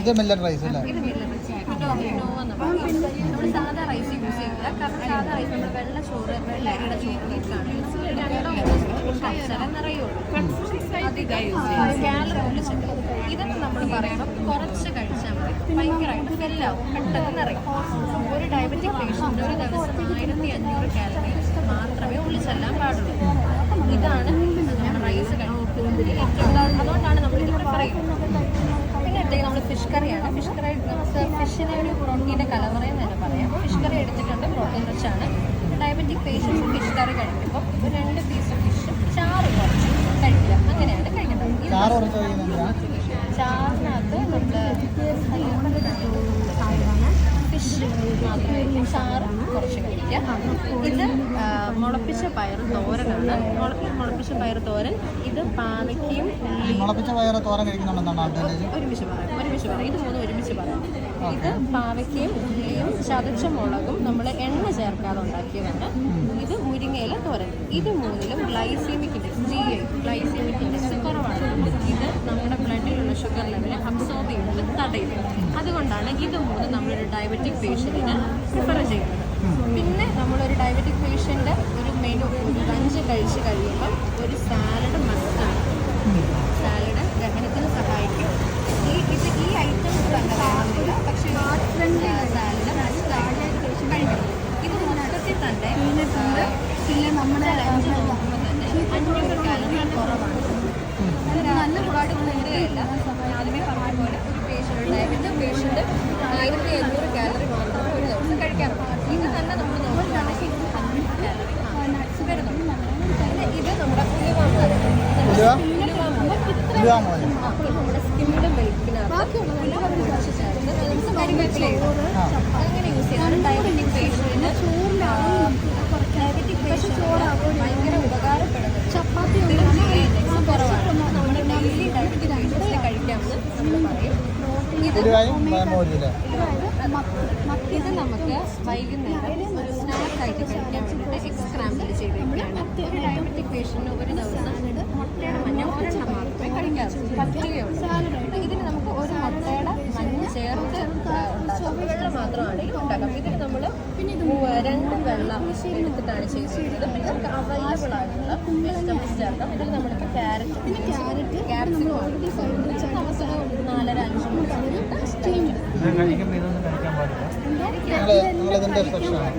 ഇത് millet rice അല്ലേ? ഇത് നമ്മൾ സാധാ റൈസ് യൂസ് ചെയ്യില്ല കാരണം സാധാ റൈസ് നമ്മൾ വെള്ള ചോറ് വെള്ള അരിയുടെ രണ്ടോ നിറയുള്ളൂ ഇതൊക്കെ നമ്മൾ പറയണം കുറച്ച് കഴിച്ചാൽ മതി. ഭയങ്കരമായിട്ട് ഫെല്ലാവും പെട്ടെന്ന് നിറയും. ഒരു ഡയബറ്റിക് പേഷ്യന്റ് ഒരു ദിവസം ആയിരത്തി അഞ്ഞൂറ് കാലറി മാത്രമേ ഉള്ളിച്ചെല്ലാൻ പാടുള്ളൂ. ഇതാണ് നമ്മുടെ റൈസ് കഴിക്കുന്നത്. ഏറ്റവും അതുകൊണ്ടാണ് നമ്മൾ ഇത് പ്രിഫർ ചെയ്യുന്നത് പിന്നെ നമ്മൾ ഫിഷ് കറിയാണ്. ഫിഷ് കറി നമുക്ക് ഫിഷിനെ ഒരു പ്രോട്ടീന്റെ കലവറയെന്ന് തന്നെ പറയാം. ഫിഷ് കറി എടുത്തിട്ടുണ്ട് പ്രോട്ടീൻ റിച്ച് ആണ്. ഡയബറ്റിക് പേഷ്യൻസ് ഫിഷ് കറി കഴിക്കുമ്പോൾ ഒരു രണ്ട് പീസ് ഫിഷ് ചാറ് കുറച്ച് കഴിക്കുക. അങ്ങനെയാണ് കഴിക്കുന്നത് ചാറ് കുറച്ച് കഴിക്കുന്നില്ല ചാറിനകത്ത് നമ്മൾ മാത്രമേ ചാറ് കുറച്ച് കഴിക്കുക ഇത് മുളപ്പിച്ച പയർ തോരനാണ്. മുളപ്പി മുളപ്പിച്ച പയർ തോരൻ. ഇത് പാവയ്ക്കയും ഈ മുളപ്പിച്ച പയർ തോരൻ കഴിക്കുന്നുണ്ടെന്നാണ് ഒരുമിച്ച് പറയാം ഒരുമിച്ച് പറയാം ഇത് മൂന്നും ഒരുമിച്ച് പറയാം ഇത് പാവയ്ക്കയും ഉള്ളിയും ചതച്ച മുളകും നമ്മൾ എണ്ണ ചേർക്കാതെ ഉണ്ടാക്കിയതാണ്. ഇത് മുരിങ്ങയില തോരൻ. ഇത് മൂന്നിലും glycemic index G I glycemic index കുറവാണ്. ഇത് നമ്മുടെ ബ്ലഡിലുള്ള ഷുഗർ ലെവൽ അബ്സോർബ് തടയും അതുകൊണ്ടാണ് ഇത് മൂന്ന് നമ്മളൊരു ഡയബറ്റിക് പേഷ്യന്റിന് പ്രിഫർ ചെയ്യുന്നത്. പിന്നെ നമ്മളൊരു ഡയബറ്റിക് പേഷ്യന്റ് ഒരു മെനു ഒരു ലഞ്ച് കഴിച്ച് കഴിയുമ്പോൾ ഒരു സാലഡ് മസ്റ്റാണ് സാലഡ് ദഹനത്തിന് സഹായിക്കും. ഈ ഇത് ഈ ഐറ്റംസ് തന്നെ പക്ഷേ സാലഡ് മസ്റ്റായിട്ട് കഴിക്കുന്നത് ഇത് മൊത്തത്തിൽ തന്നെ പിന്നെ നമ്മുടെ ലഞ്ച് നോക്കുമ്പോൾ തന്നെ അഞ്ഞൂറ് കാലം കുറവാണ് അത് നല്ല ഒരുപാട് കൂടുകയില്ല ആദ്യമേ പറഞ്ഞ പോലെ ഒരു പേഷ്യന്റ് ഡയബറ്റിക് പേഷ്യന്റ് ആയിരത്തി അഞ്ഞൂറ് കാലറി മാത്രമേ ഒരു ദിവസം കഴിക്കാറുള്ളൂ ഇത് തന്നെ നമ്മൾ നോക്കുകയാണെങ്കിൽ അഞ്ഞൂറ് കാലറി വരുന്നുണ്ട് പിന്നെ ഇത് നമ്മുടെ ഉലുവാമ ഉലുവ? ഉലുവാമ ഉലുവ മോനെ അപ്പോൾ നമ്മുടെ സ്കിന്നിന്റെ വെളുപ്പിനകത്ത് ഉലുവ പൊടിച്ച് ചേർത്ത് നമുക്ക് കരിവേപ്പില ഇടും. ആ അങ്ങനെ യൂസ് ചെയ്താണ് ഡയബറ്റിക് പേഷ്യന്റിന് ഡയബറ്റിക് പേഷ്യന്റ് ഭയങ്കര ഉപകാരപ്പെടുന്നത് ചപ്പാത്തി കുറവാണ് നമ്മൾ ഡെയിലി ഡയബറ്റിക് പേഷ്യൻസിന് കഴിക്കാമെന്ന് നമ്മൾ പറയും ഇത് ഇത് നമുക്ക് വൈകുന്നേരം ഒരു സ്നാക്ക് ആയിട്ട് കഴിക്കാൻ വേണ്ടിയിട്ട് എക്സ്ക്രാമ്പിൾ ചെയ്തിരിക്കുകയാണ് ഡയബറ്റിക് പേഷ്യന്റിന് ഒരു ദിവസം മുട്ടയുടെ മഞ്ഞ ഒരെണ്ണം മാത്രമേ കഴിക്കാറുള്ളൂ പറ്റുകയുള്ളൂ ഇതിന് നമുക്ക് ഒരു മുട്ടയുടെ മഞ്ഞ ചേർത്ത് വെള്ളം മാത്രമാണെങ്കിൽ ഉണ്ടാക്കാം ഇതിന് നമ്മൾ രണ്ട് വെള്ളം എടുത്തിട്ടാണ് ചെയ്യുന്നത് പിന്നെ നമുക്ക് അവൈലബിൾ ആയിട്ടുള്ള വെജിറ്റബിൾസ് ചേർക്കാം ഇതിൽ നമ്മൾക്ക് ക്യാരറ്റ് പിന്നെ ക്യാരറ്റ് ക്യാരറ്റ് നമുക്ക് നാലര അഞ്ച് മണി കഴിക്കാൻ